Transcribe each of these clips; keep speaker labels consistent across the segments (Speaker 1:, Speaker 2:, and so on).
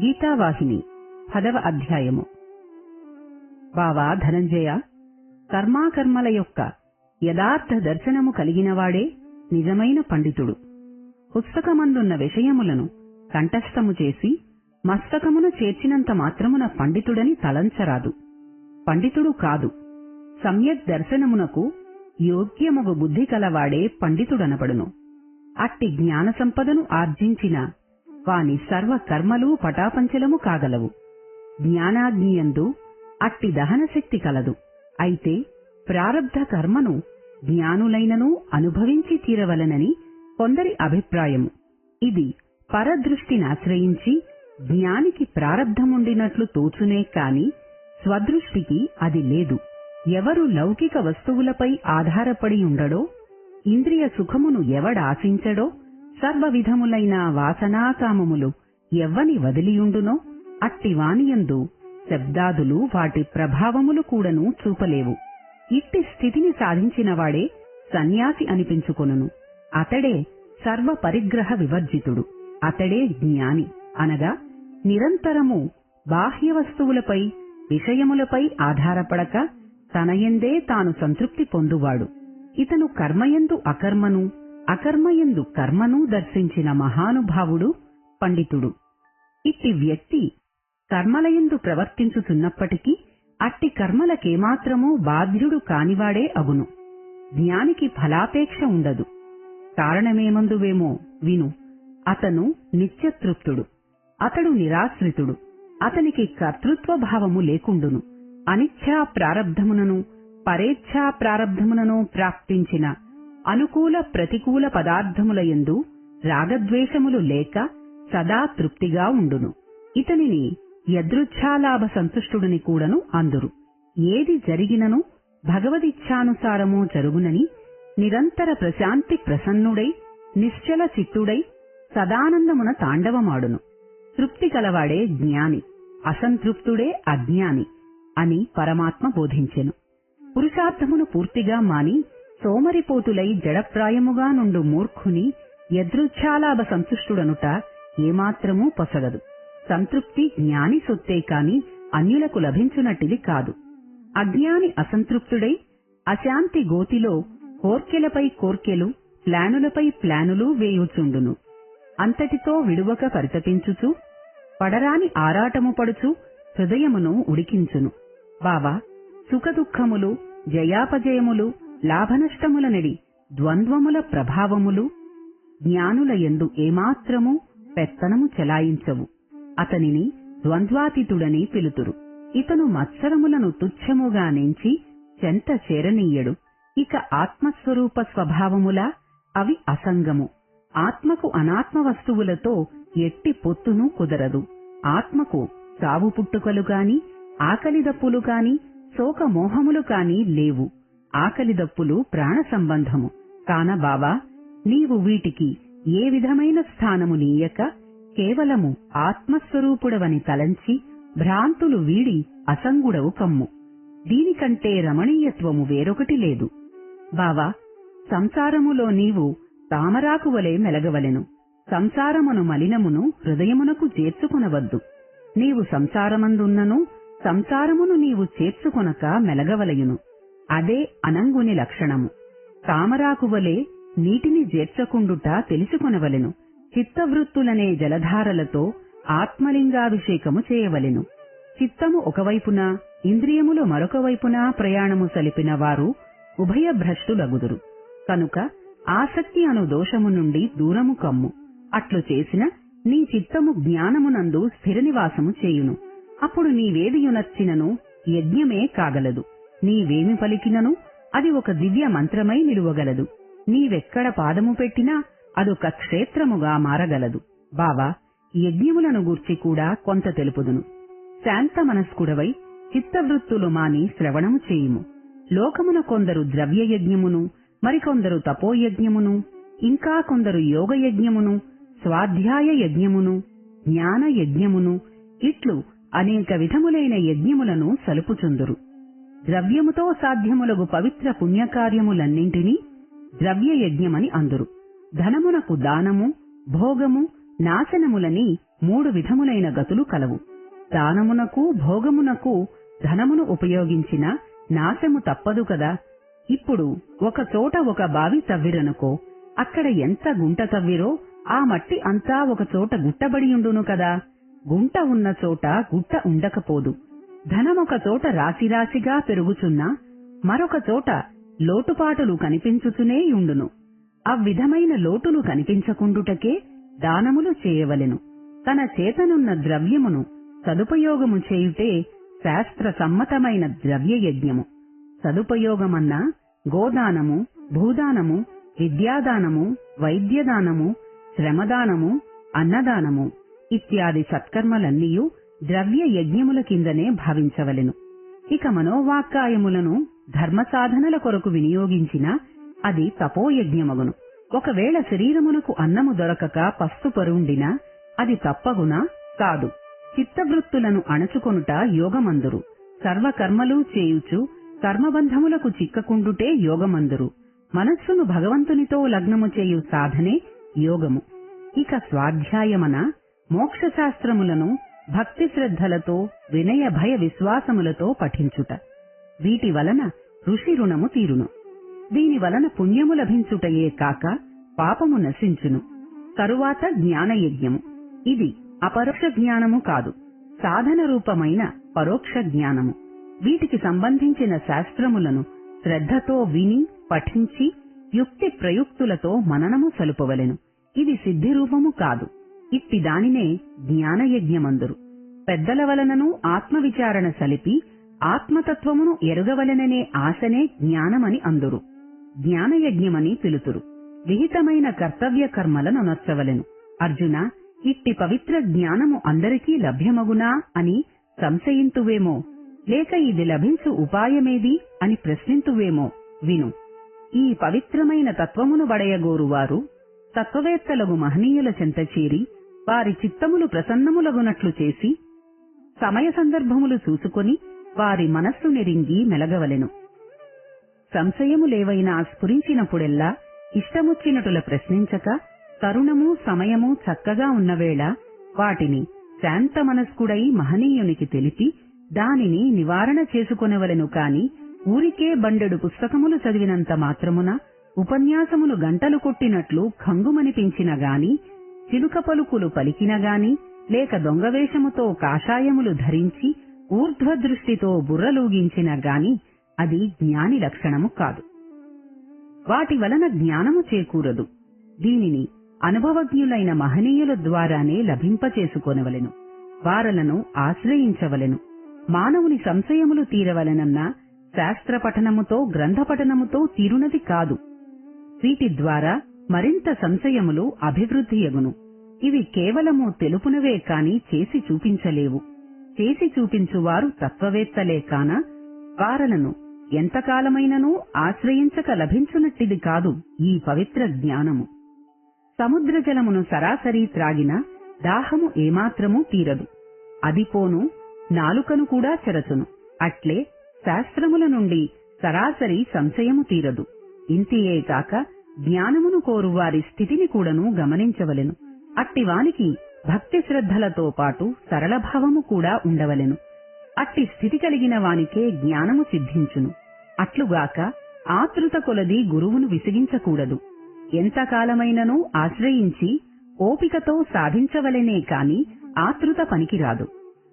Speaker 1: గీతావాహిని పదవ అధ్యాయము. బావా ధనంజయ కర్మాకర్మల యొక్క యథార్థ దర్శనము కలిగినవాడే నిజమైన పండితుడు. పుస్తకమందున్న విషయములను కంఠస్థము చేసి మస్తకమును చేర్చినంత మాత్రమున పండితుడని తలంచరాదు. పండితుడు కాదు సమ్యక్ దర్శనమునకు యోగ్యమగు బుద్ధి కలవాడే పండితుడనబడును. అట్టి జ్ఞాన సంపదను ఆర్జించిన వాని సర్వ కర్మలు పటాపంచలము కాగలవు. జ్ఞానాగ్నియందు అట్టి దహనశక్తి కలదు. అయితే ప్రారబ్ధ కర్మను జ్ఞానులైనను అనుభవించి తీరవలనని కొందరి అభిప్రాయము. ఇది పరదృష్టినాశ్రయించి జ్ఞానికి ప్రారబ్ధముండినట్లు తోచునే కాని స్వదృష్టికి అది లేదు. ఎవరు లౌకిక వస్తువులపై ఆధారపడి ఉండడో ఇంద్రియ సుఖమును ఎవడాశించడో సర్వవిధములైన వాసనాకామములు ఎవ్వని వదిలియుండునో అట్టివానియందు శబ్దాదులు వాటి ప్రభావములు కూడాను చూపలేవు. ఇట్టి స్థితిని సాధించినవాడే సన్యాసి అనిపించుకొనును. అతడే సర్వ పరిగ్రహ వివర్జితుడు. అతడే జ్ఞాని. అనగా నిరంతరము బాహ్య వస్తువులపై విషయములపై ఆధారపడక తనయందే తాను సంతృప్తి పొందువాడు. ఇతను కర్మయందు అకర్మను అకర్మయందు కర్మను దర్శించిన మహానుభావుడు పండితుడు. ఇట్టి వ్యక్తి కర్మలయందు ప్రవర్తించుతున్నప్పటికీ అట్టి కర్మలకేమాత్రమూ బాధ్యుడు కానివాడే అగును. జ్ఞానికి ఫలాపేక్ష ఉండదు. కారణమేమందువేమో విను. అతను నిత్యతృప్తుడు. అతడు నిరాశ్రితుడు. అతనికి కర్తృత్వ భావము లేకుండును. అనిచ్ఛా ప్రారబ్ధమునను పరేచ్ఛా ప్రారంభమునను ప్రాప్తించిన అనుకూల ప్రతికూల పదార్థములయందు రాగద్వేషములు లేక సదా తృప్తిగా ఉండును. ఇతనిని యదృచ్ఛాలాభ సంతుష్టుడిని కూడను అందురు. ఏది జరిగినను భగవదిచ్ఛానుసారము జరుగునని నిరంతర ప్రశాంతి ప్రసన్నుడై నిశ్చల చిత్తుడై సదానందమున తాండవమాడును. తృప్తి కలవాడే జ్ఞాని అసంతృప్తుడే అజ్ఞాని అని పరమాత్మ బోధించెను. పురుషార్థమును పూర్తిగా మాని సోమరిపోతులై జడప్రాయముగా నుండు మూర్ఖుని యదృచ్ఛాలాభ సంతుష్టుడనుట ఏమాత్రమూ పొసగదు. సంతృప్తి జ్ఞాని సొత్తే కాని అన్యులకు లభించునట్టిది కాదు. అజ్ఞాని అసంతృప్తుడై అశాంతి గోతిలో కోర్కెలపై కోర్కెలు ప్లానులపై ప్లానులు వేయుచుండును. అంతటితో విడువక పరితపించుచు పడరాని ఆరాటము పడుచు హృదయమును ఉడికించును. బావా సుఖదుఖములు జయాపజయములు లాభనష్టములనడి ద్వంద్వముల ప్రభావములు జ్ఞానుల యందు ఏమాత్రము పెత్తనము చెలాయించవు. అతనిని ద్వంద్వాతీతుడని పిలుతురు. ఇతను మత్సరములను తుచ్చముగా నించి చెంత చేరనీయడు. ఇక ఆత్మస్వరూప స్వభావములా అవి అసంగము. ఆత్మకు అనాత్మ వస్తువులతో ఎట్టి పొత్తును కుదరదు. ఆత్మకు సావు పుట్టుకలు గాని ఆకలిదప్పులు గాని శోకమోహములు కాని లేవు. ఆకలిదప్పులు ప్రాణ సంబంధము. కాన బావా నీవు వీటికి ఏ విధమైన స్థానము నీయక? కేవలము ఆత్మస్వరూపుడవని తలంచి భ్రాంతులు వీడి అసంగుడవు కమ్ము. దీనికంటే రమణీయత్వము వేరొకటి లేదు. బావా సంసారములో నీవు తామరాకు వలె మెలగవలెను. సంసారమును మలినమును హృదయమునకు చేర్చుకునవద్దు. నీవు సంసారమందున్నను సంసారమును నీవు చేర్చుకొనక మెలగవలయును. అదే అనంగుని లక్షణము. తామరాకువలే నీటిని చేర్చకుండుట తెలుసుకొనవలెను. చిత్తవృత్తులనే జలధారలతో ఆత్మలింగాభిషేకము చేయవలెను. చిత్తము ఒకవైపున ఇంద్రియములు మరొక వైపున ప్రయాణము సలిపిన వారు ఉభయ భ్రష్టులగుదురు కనుక ఆసక్తి అను దోషము నుండి దూరము కమ్ము. అట్లు చేసిన నీ చిత్తము జ్ఞానమునందు స్థిర నివాసము చేయును. అప్పుడు నీవేదియునర్చినను యజ్ఞమే కాగలదు. నీవేమి పలికినను? అది ఒక దివ్య మంత్రమై నిలువగలదు. నీవెక్కడ పాదము పెట్టినా అదొక క్షేత్రముగా మారగలదు. బావా యజ్ఞములను గూర్చి కూడా కొంత తెలుపుదును. శాంత మనస్కుడవై చిత్తవృత్తులు మాని శ్రవణము చేయుము. లోకమున కొందరు ద్రవ్య యజ్ఞమును మరికొందరు తపోయజ్ఞమును ఇంకా కొందరు యోగ యజ్ఞమును స్వాధ్యాయ యజ్ఞమును జ్ఞాన యజ్ఞమును ఇట్లు అనేక విధములైన యజ్ఞములను సలుపుచుందురు. ద్రవ్యముతో సాధ్యములగు పవిత్ర పుణ్యకార్యములన్నింటినీ ద్రవ్య యజ్ఞమని అందురు. ధనమునకు దానము భోగము నాశనములని మూడు విధములైన గతులు కలవు. దానమునకు భోగమునకు ధనమును ఉపయోగించిన నాశము తప్పదు కదా. ఇప్పుడు ఒక చోట ఒక బావి తవ్విరనుకో అక్కడ ఎంత గుంట తవ్విరో ఆ మట్టి అంతా ఒక చోట గుట్టబడియుండును కదా. గుంట ఉన్న చోట గుట్ట ఉండకపోదు. ధనమొక చోట రాశిరాశిగా పెరుగుచున్నా మరొక చోట లోటుపాటులు కనిపించుచునే యుండును అవ్విధమైన లోటులు కనిపించకుండుటకే దానములు చేయవలెను. తన చేతనున్న ద్రవ్యమును సదుపయోగము చేయుటే శాస్త్ర సమ్మతమైన ద్రవ్యయజ్ఞము. సదుపయోగమన్నా గోదానము భూదానము విద్యాదానము వైద్యదానము శ్రమదానము అన్నదానము. ఇత్యాది సత్కర్మలన్నీయు ద్రవ్య యజ్ఞముల కిందనే భావించవలెను. ఇక మనోవాక్కాయములను ధర్మ సాధనల కొరకు వినియోగించిన అది తపోయజ్ఞమగును. ఒకవేళ శరీరమునకు అన్నము దొరకక పస్తు పరుండినా అది తప్పగునా? కాదు. చిత్తవృత్తులను అణచుకొనుట యోగమందురు. సర్వకర్మలు చేయుచు కర్మబంధములకు చిక్కకుండుటే యోగమందురు. మనస్సును భగవంతునితో లగ్నము చేయు సాధనే యోగము. ఇక స్వాధ్యాయమన? మోక్షశాస్త్రములను భక్తి శ్రద్ధలతో వినయ భయ విశ్వాసములతో పఠించుట. వీటి వలన ఋషి రుణము తీరును. దీని వలన పుణ్యము లభించుటయే కాక పాపము నశించును. తరువాత జ్ఞానయజ్ఞము. ఇది అపరోక్ష జ్ఞానము కాదు. సాధన రూపమైన పరోక్ష జ్ఞానము. వీటికి సంబంధించిన శాస్త్రములను శ్రద్ధతో విని పఠించి యుక్తి ప్రయుక్తులతో మననము సలుపవలెను. ఇది సిద్ధి రూపము కాదు. ఇట్టి దానినే జ్ఞానయజ్ఞమందురు. పెద్దల వలనను ఆత్మవిచారణ సలిపి ఆత్మతత్వమును ఎరుగవలననే ఆశనే జ్ఞానమని అందురు. జ్ఞానయజ్ఞమని పిలుతురు. విహితమైన కర్తవ్య కర్మలను నొచ్చవలెను. అర్జున ఇట్టి పవిత్ర జ్ఞానము అందరికీ లభ్యమగునా అని సంశయింతువేమో? లేక ఇది లభించు ఉపాయమేది అని ప్రశ్నింతువేమో? విను. ఈ పవిత్రమైన తత్వమును బడయగోరువారు తత్వవేత్తలకు మహనీయుల చెంత చేరి వారి చిత్తములు ప్రసన్నములగునట్లు చేసి సమయ సందర్భములు చూసుకొని వారి మనస్సు నెరింగి మెలగవలెను. సంశయములేవైనా స్ఫురించినప్పుడెల్లా ఇష్టముచ్చినటుల ప్రశ్నించక తరుణము సమయము చక్కగా ఉన్నవేళ వాటిని శాంత మనస్కుడై మహనీయునికి తెలిపి దానిని నివారణ చేసుకొనవలెను కాని ఊరికే బండెడు పుస్తకములు చదివినంత మాత్రమున ఉపన్యాసములు గంటలు కొట్టినట్లు ఖంగుమనిపించిన గాని చిలుక పలుకులు పలికినగాని లేక దొంగవేషముతో కాషాయములు ధరించి ఊర్ధ్వదృష్టితో బుర్రలూగించినా గాని అది జ్ఞాని లక్షణము కాదు. వాటి వలన జ్ఞానము చేకూరదు. దీనిని అనుభవజ్ఞులైన మహనీయుల ద్వారానే లభింపచేసుకొనవలెను. వారలను ఆశ్రయించవలెను. మానవుని సంశయములు తీరవలనన్న శాస్త్ర పఠనముతో గ్రంథ పఠనముతో తీరునది కాదు. వీటి ద్వారా మరింత సంశయములు అభివృద్ధియగును ఇవి కేవలము తెలుపునవే కాని చేసి చూపించలేవు. చేసి చూపించువారు తత్వవేత్తలే కాన వారలను ఎంతకాలమైననూ ఆశ్రయించక లభించునట్టిది కాదు ఈ పవిత్ర జ్ఞానము. సముద్ర జలమును సరాసరి త్రాగిన దాహము ఏమాత్రమూ తీరదు. అది పోను నాలుకను కూడా చెరచును. అట్లే శాస్త్రముల నుండి సరాసరి సంశయము తీరదు. ఇంతియే కాక జ్ఞానమును కోరు వారి స్థితిని కూడాను గమనించవలెను. అట్టివానికి భక్తి శ్రద్ధలతో పాటు సరళభావము కూడా ఉండవలెను. అట్టి స్థితి కలిగిన వానికే జ్ఞానము సిద్ధించును. అట్లుగాక ఆతృత కొలది గురువును విసిగించకూడదు. ఎంతకాలమైననూ ఆశ్రయించి ఓపికతో సాధించవలెనే కాని ఆతృత పనికిరాదు.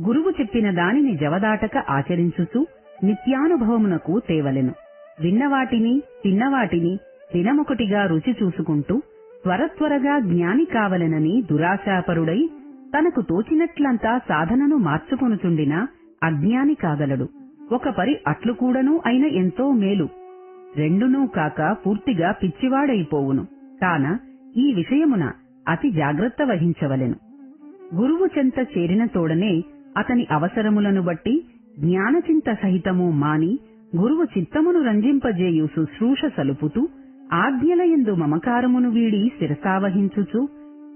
Speaker 1: గురువు చెప్పిన దానిని జవదాటక ఆచరించుచు నిత్యానుభవమునకు తేవలెను. విన్నవాటిని తిన్నవాటిని దినమొకటిగా రుచి చూసుకుంటూ త్వరత్వరగా జ్ఞాని కావలెనని దురాశాపరుడై తనకు తోచినట్లంతా సాధనను మార్చుకొనుచుండిన అజ్ఞాని కాగలడు. ఒక పరి అట్లు కూడను అయిన ఎంతో మేలు. రెండునూ కాక పూర్తిగా పిచ్చివాడైపోవును. కాన ఈ విషయమున అతి జాగ్రత్త వహించవలెను. గురువు చెంత చేరిన తోడనే అతని అవసరములను బట్టి జ్ఞానచింత సహితము మాని గురువు చిత్తమును రంజింపజేయు శుశ్రూష సలుపుతూ ఆజ్ఞలయందు మమకారమును వీడి శిరసావహించుచు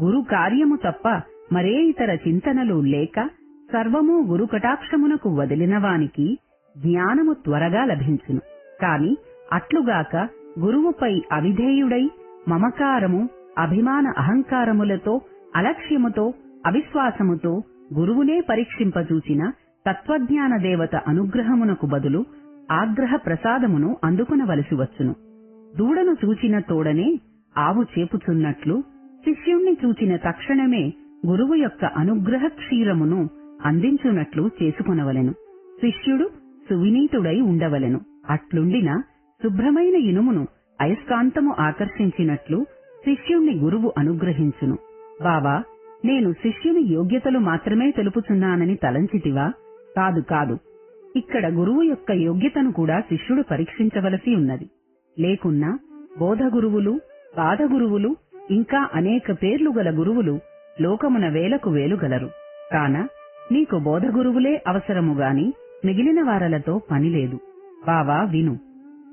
Speaker 1: గురు కార్యము తప్ప మరే ఇతర చింతనలు లేక సర్వము గురు కటాక్షమునకు వదిలినవానికి జ్ఞానము త్వరగా లభించును. కాని అట్లుగాక గురువుపై అవిధేయుడై మమకారము అభిమాన అహంకారములతో అలక్ష్యముతో అవిశ్వాసముతో గురువునే పరీక్షింపచూచిన తత్వజ్ఞాన దేవత అనుగ్రహమునకు బదులు ఆగ్రహ ప్రసాదమును అందుకునవలసి వచ్చును. దూడను చూచిన తోడనే ఆవు చేపుచున్నట్లు శిష్యుణ్ణి చూచిన తక్షణమే గురువు యొక్క అనుగ్రహ క్షీరమును అందించునట్లు చేసుకొనవలెను. శిష్యుడు సువినీతుడై ఉండవలెను. అట్లుండిన శుభ్రమైన ఇనుమును అయస్కాంతము ఆకర్షించినట్లు శిష్యుణ్ణి గురువు అనుగ్రహించును. బాబా నేను శిష్యుని యోగ్యతలు మాత్రమే తెలుపుచున్నానని తలంచితివా? కాదు కాదు. ఇక్కడ గురువు యొక్క యోగ్యతను కూడా శిష్యుడు పరీక్షించవలసి ఉన్నది. లేకున్నా బోధగురువులు పాదగురువులు గురువులు ఇంకా అనేక పేర్లు గల గురువులు లోకమున వేలకు వేలుగలరు కాన నీకు బోధగురువులే అవసరముగాని మిగిలిన వారలతో పనిలేదు బావా విను.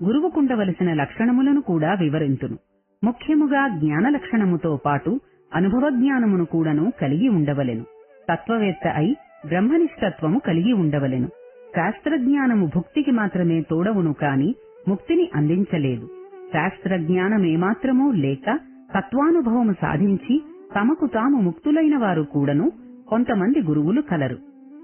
Speaker 1: గురువుకుండవలసిన లక్షణములను కూడా వివరింతును. ముఖ్యముగా జ్ఞాన లక్షణముతో పాటు అనుభవజ్ఞానమును కూడాను కలిగి ఉండవలెను. తత్వవేత్త అయి బ్రహ్మనిష్టత్వము కలిగి ఉండవలెను. శాస్త్రజ్ఞానము భుక్తికి మాత్రమే తోడవును కాని ముక్తిని అందించలేదు. శాస్త్రజ్ఞానమేమాత్రమూ లేక తత్వానుభవము సాధించి తమకు తాము ముక్తులైన వారు కూడాను కొంతమంది గురువులు కలరు.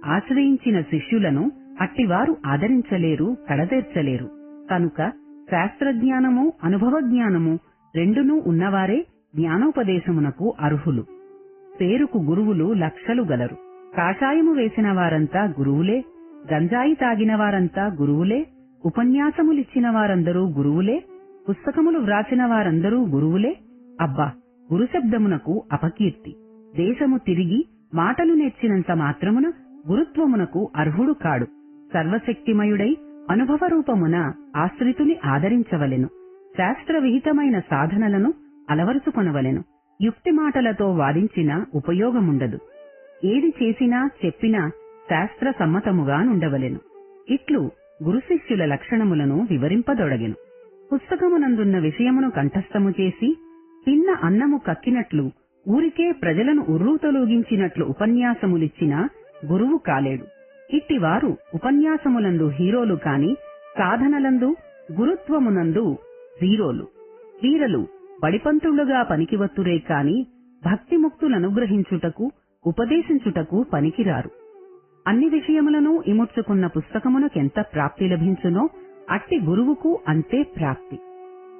Speaker 1: ఆశ్రయించిన శిష్యులను అట్టివారు ఆదరించలేరు కడదేర్చలేరు కనుక శాస్త్రజ్ఞానము అనుభవ జ్ఞానము రెండునూ ఉన్నవారే జ్ఞానోపదేశమునకు అర్హులు. పేరుకు గురువులు లక్షలు గలరు. కాషాయము వేసిన వారంతా గురువులే గంజాయి తాగిన వారంతా గురువులే ఉపన్యాసములిచ్చిన వారందరూ గురువులే పుస్తకములు వ్రాసిన వారందరూ గురువులే. అబ్బా గురుశబ్దమునకు అపకీర్తి. దేశము తిరిగి మాటలు నేర్చినంత మాత్రమున గురుత్వమునకు అర్హుడు కాడు. సర్వశక్తిమయుడై అనుభవ రూపమున ఆశ్రితుని ఆదరించవలెను. శాస్త్ర విహితమైన సాధనలను అలవరుచుకొనవలెను. యుక్తి మాటలతో వాదించిన ఉపయోగముండదు. ఏది చేసినా చెప్పినా శాస్త్ర సమ్మతముగా నుండవలెను ఇట్లు గురుశిష్యుల లక్షణములను వివరింపదొడగెను. పుస్తకమునందున్న విషయమును కంఠస్థము చేసి తిన్న అన్నము కక్కినట్లు ఊరికే ప్రజలను ఉర్రూతలూగించినట్లు ఉపన్యాసములిచ్చిన గురువు కాలేడు. ఇట్టివారు ఉపన్యాసములందు హీరోలు కాని సాధనలందు గురుత్వమునందు జీరోలు వీరలు బడిపంతులుగా పనికివత్తురే కాని భక్తిముక్తులనుగ్రహించుటకు ఉపదేశించుటకు పనికిరారు. అన్ని విషయములను ఇముడ్చుకున్న పుస్తకమునకెంత ప్రాప్తి లభించునో అట్టి గురువుకు అంతే ప్రాప్తి.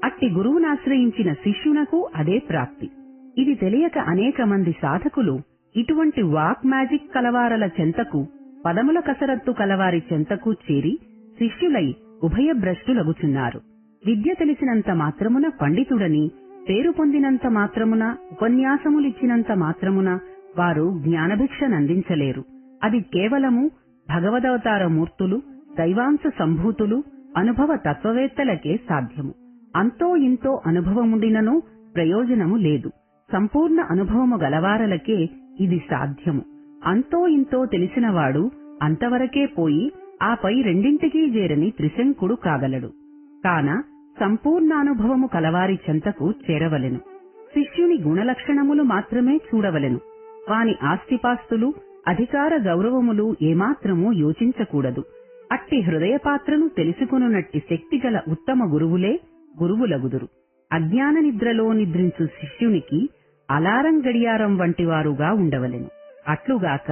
Speaker 1: అట్టి గురువునాశ్రయించిన శిష్యునకు అదే ప్రాప్తి. ఇది తెలియక అనేక మంది సాధకులు ఇటువంటి వాక్ మ్యాజిక్ కలవారల చెంతకు పదముల కసరత్తు కలవారి చెంతకు చేరి శిష్యులై ఉభయభ్రష్టులగుచున్నారు. విద్య తెలిసినంత మాత్రమున పండితుడని పేరు పొందినంత మాత్రమున ఉపన్యాసములిచ్చినంత మాత్రమున వారు జ్ఞానభిక్షనందించలేరు. అది కేవలము భగవదవతార మూర్తులు దైవాంశ సంభూతులు అనుభవ తత్వవేత్తలకే సాధ్యము. అంతో ఇంతో అనుభవముండినను ప్రయోజనము లేదు. సంపూర్ణ అనుభవము గలవారలకే ఇది సాధ్యము. అంతో ఇంతో తెలిసినవాడు అంతవరకే పోయి ఆపై రెండింటికీ చేరని త్రిశంకుడు కాగలడు. కాన సంపూర్ణానుభవము కలవారి చెంతకు చేరవలెను. శిష్యుని గుణలక్షణములు మాత్రమే చూడవలెను. వాని ఆస్తిపాస్తులు అధికార గౌరవములు ఏమాత్రము యోచించకూడదు. అట్టి హృదయపాత్రను తెలుసుకొనున్నట్టి శక్తిగల ఉత్తమ గురువులే గురువులగుదురు. అజ్ఞాన నిద్రలో నిద్రించు శిష్యునికి అలారం గడియారం వంటివారుగా ఉండవలెను. అట్లుగాక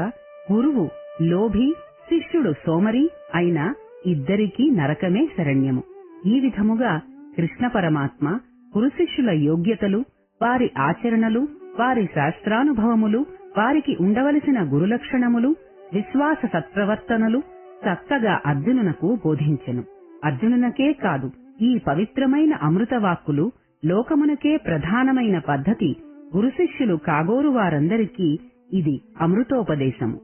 Speaker 1: గురువు లోభి శిష్యుడు సోమరి అయిన ఇద్దరికీ నరకమే శరణ్యము. ఈ విధముగా కృష్ణ పరమాత్మ గురు శిష్యుల యోగ్యతలు వారి ఆచరణలు వారి శాస్త్రానుభవములు వారికి ఉండవలసిన గురులక్షణములు విశ్వాస సత్ప్రవర్తనలు చక్కగా అర్జునునకు బోధించెను. అర్జునునకే కాదు ఈ పవిత్రమైన అమృతవాక్కులు లోకమునకే ప్రధానమైన పద్ధతి గురు శిష్యులు కాగోరు వారందరికీ ఇది అమృతోపదేశము.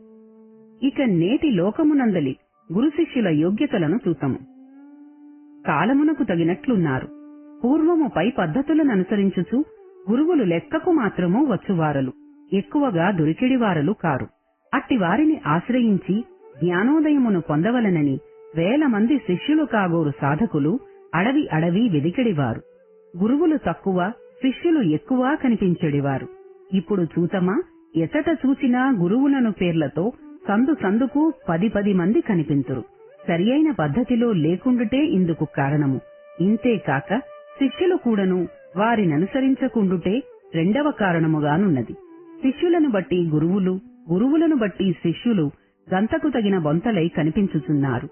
Speaker 1: ఇక నేటి లోకమునందలి గురు శిష్యుల యోగ్యతలను చూతము. కాలమునకు తగినట్లున్నారు. పూర్వము పై పద్ధతులను అనుసరించుచు గురువులు లెక్కకు మాత్రము వచ్చువారలు. ఎక్కువగా దొరికిడివారలు కారు. అట్టి వారిని ఆశ్రయించి జ్ఞానోదయమును పొందవలనని వేల మంది శిష్యులు కాగోరు సాధకులు అడవి అడవి వెదికిడివారు. గురువులు తక్కువ శిష్యులు ఎక్కువ కనిపించెడివారు. ఇప్పుడు చూతమా? ఎతట చూచినా గురువులను పేర్లతో సందు సందుకు పది పది మంది కనిపింతురు. సరియైన పద్ధతిలో లేకుండుటే ఇందుకు కారణము. ఇంతేకాక శిష్యులు కూడాను వారిననుసరించకుండుటే రెండవ కారణముగానున్నది. శిష్యులను బట్టి గురువులు గురువులను బట్టి శిష్యులు గంతకు తగిన బొంతలై కనిపించుచున్నారు.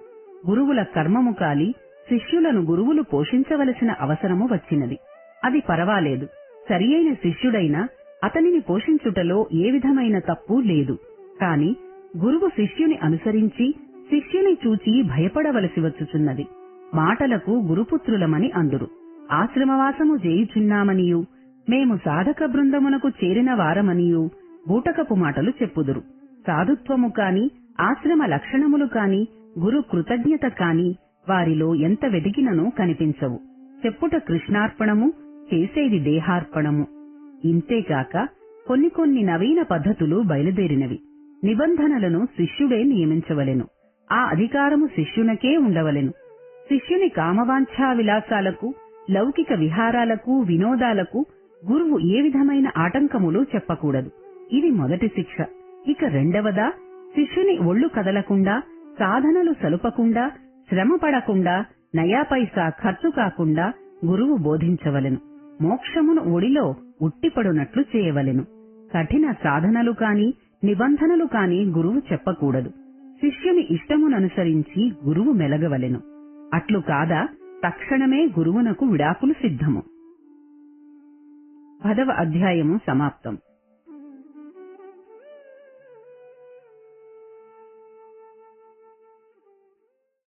Speaker 1: గురువుల కర్మము కాలి శిష్యులను గురువులు పోషించవలసిన అవసరము వచ్చినది. అది పరవాలేదు. సరియైన శిష్యుడైన అతనిని పోషించుటలో ఏ విధమైన తప్పు లేదు. కాని గురువు శిష్యుని అనుసరించి శిష్యుని చూచి భయపడవలసి వచ్చుచున్నది. మాటలకు గురుపుత్రులమని అందురు. ఆశ్రమవాసము చేయుచున్నామనియు మేము సాధక బృందమునకు చేరిన వారమనియు బూటకపు మాటలు చెప్పుదురు. సాధుత్వము కాని ఆశ్రమ లక్షణములు కాని గురు కృతజ్ఞత కాని వారిలో ఎంత వెదిగిననో కనిపించవు. చెప్పుట కృష్ణార్పణము చేసేది దేహార్పణము. ఇంతేకాక కొన్ని కొన్ని నవీన పద్ధతులు బయలుదేరినవి. నిబంధనలను శిష్యుడే నియమించవలెను. ఆ అధికారము శిష్యునకే ఉండవలెను. శిష్యుని కామవాంఛా విలాసాలకు లౌకిక విహారాలకు వినోదాలకు గురువు ఏ విధమైన ఆటంకములు చెప్పకూడదు. ఇది మొదటి శిక్ష. ఇక రెండవదా శిష్యుని ఒళ్ళు కదలకుండా సాధనలు సలుపకుండా శ్రమ పడకుండా ఖర్చు కాకుండా గురువు బోధించవలెను. మోక్షమును ఒడిలో ఉట్టిపడునట్లు చేయవలెను. కఠిన సాధనలు కాని నిబంధనలు కాని గురువు చెప్పకూడదు. శిష్యుని ఇష్టముననుసరించి గురువు మెలగవలెను. అట్లు కాదా తక్షణమే గురువునకు విడాకులు సిద్ధము. పదవ అధ్యాయము సమాప్తం.